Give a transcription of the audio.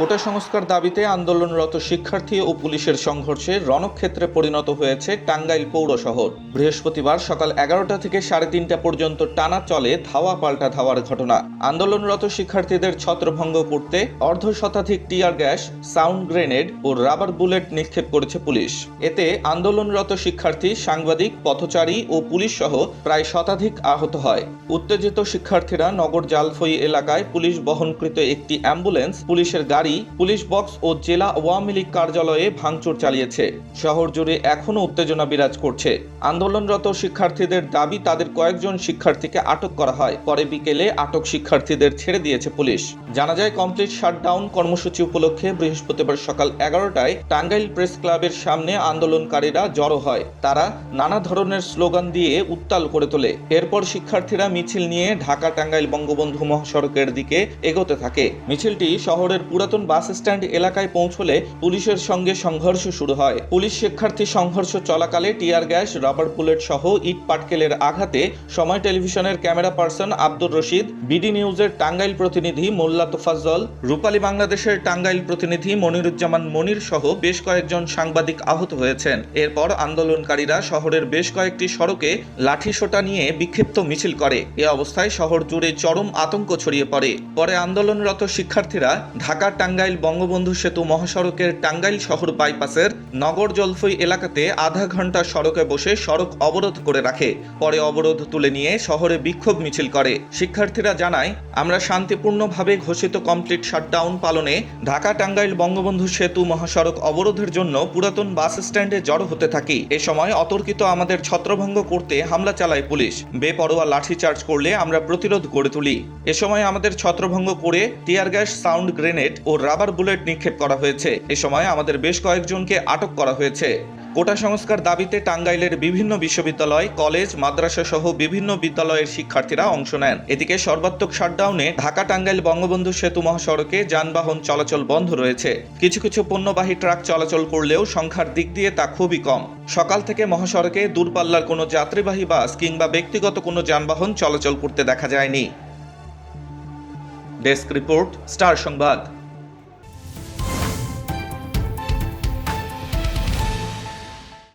কোটা সংস্কার দাবিতে আন্দোলনরত শিক্ষার্থী ও পুলিশের সংঘর্ষে রণক্ষেত্রে পরিণত হয়েছে টাঙ্গাইল পৌর শহর বৃহস্পতিবার সকাল এগারোটা থেকে সাড়ে তিনটা পর্যন্ত টানা চলে ধাওয়া পাল্টা ধাওয়ার ঘটনা। আন্দোলনরত শিক্ষার্থীদের ছত্রভঙ্গ করতে অর্ধ শতাধিক টিয়ার গ্যাস, সাউন্ড গ্রেনেড ও রাবার বুলেট নিক্ষেপ করেছে পুলিশ। এতে আন্দোলনরত শিক্ষার্থী, সাংবাদিক, পথচারী ও পুলিশ সহ প্রায় শতাধিক আহত হয়। উত্তেজিত শিক্ষার্থীরা নগর জালফই এলাকায় পুলিশ বহনকৃত একটি অ্যাম্বুলেন্স পুলিশের গাড়ি পুলিশ বক্স ও জেলা আওয়ামী লীগ কার্যালয়ে ভাঙচুর চালিয়েছে। শহর জুড়ে এখনও উত্তেজনা বিরাজ করছে। আন্দোলনরত শিক্ষার্থীদের দাবি তাদের কয়েকজন শিক্ষার্থীকে আটক করা হয়। পরে বিকেলে আটক শিক্ষার্থীদের ছেড়ে দিয়েছে পুলিশ। জানা যায়, কমপ্লিট শাটডাউন কর্মসূচি উপলক্ষে বৃহস্পতিবার সকাল এগারোটায় টাঙ্গাইল প্রেস ক্লাবের সামনে আন্দোলনকারীরা জড়ো হয়। তারা নানা ধরনের স্লোগান দিয়ে উত্তাল করে তোলে। এরপর শিক্ষার্থীরা মিছিল নিয়ে ঢাকা টাঙ্গাইল বঙ্গবন্ধু মহাসড়কের দিকে এগোতে থাকে। মিছিলটি শহরের পুরাতন বাস স্ট্যান্ড এলাকায় পৌঁছলে পুলিশের সঙ্গে সংঘর্ষ শুরু হয়। পুলিশ শিক্ষার্থী সংঘর্ষ চলাকালে টিয়ার গ্যাস, রাবার বুলেট সহ ইট পাটকেলের আঘাতে সময় টেলিভিশনের camera person Abdur Rashid, BD নিউজের টাঙ্গাইল প্রতিনিধি মোল্লা তোফাজ্জল, রূপালী বাংলাদেশের টাঙ্গাইল প্রতিনিধি মনিরুজ্জামান মনির সহ বেশ কয়েকজন সাংবাদিক আহত হয়েছেন। এরপর আন্দোলনকারীরা শহরের বেশ কয়েকটি সড়কে লাঠিসোঁটা নিয়ে বিক্ষিপ্ত মিছিল করে। এ অবস্থায় শহর জুড়ে চরম আতঙ্ক ছড়িয়ে পড়ে। পরে আন্দোলনরত শিক্ষার্থীরা ঢাকা টাঙ্গাইল বঙ্গবন্ধু সেতু মহাসড়কের টাঙ্গাইল শহর বাইপাসের নগর জলফই এলাকাতে আধা ঘণ্টা সড়কে বসে সড়ক অবরোধ করে রাখে। পরে অবরোধ তুলে নিয়ে শহরে বিক্ষোভ মিছিল করে। শিক্ষার্থীরা জানায়, আমরা শান্তিপূর্ণভাবে ঘোষিত কমপ্লিট শাটডাউন পালনে ঢাকা টাঙ্গাইল বঙ্গবন্ধু সেতু মহাসড়ক অবরোধের জন্য পুরাতন বাস স্ট্যান্ডে জড়ো হতে থাকি। এ সময় অতর্কিত আমাদের ছত্রভঙ্গ করতে হামলা চালায় পুলিশ। বেপরোয়া লাঠিচার্জ করলে আমরা প্রতিরোধ গড়ে তুলি। এ সময় আমাদের ছত্রভঙ্গ করে টিয়ার গ্যাস, সাউন্ড গ্রেনেড ও রাবার বুলেট নিক্ষেপ করা হয়েছে। এ সময় আমাদের বেশ কয়েকজনকে আটক করা হয়েছে। কোটা সংস্কার দাবিতে টাঙ্গাইলের বিভিন্ন বিশ্ববিদ্যালয়, কলেজ, মাদ্রাসা সহ বিভিন্ন বিদ্যালয়ের শিক্ষার্থীরা অংশ নেন। এদিকে সর্বাত্মক শাটডাউনে ঢাকা টাঙ্গাইল বঙ্গবন্ধু সেতু মহাসড়কে যানবাহন চলাচল বন্ধ রয়েছে। কিছু কিছু পণ্যবাহী ট্রাক চলাচল করলেও সংখ্যার দিক দিয়ে তা খুবই কম। সকাল থেকে মহাসড়কে দূরপাল্লার কোনো যাত্রীবাহী বাস কিংবা ব্যক্তিগত কোনো যানবাহন চলাচল করতে দেখা যায়নি। ডেস্ক রিপোর্ট, স্টার সংবাদ।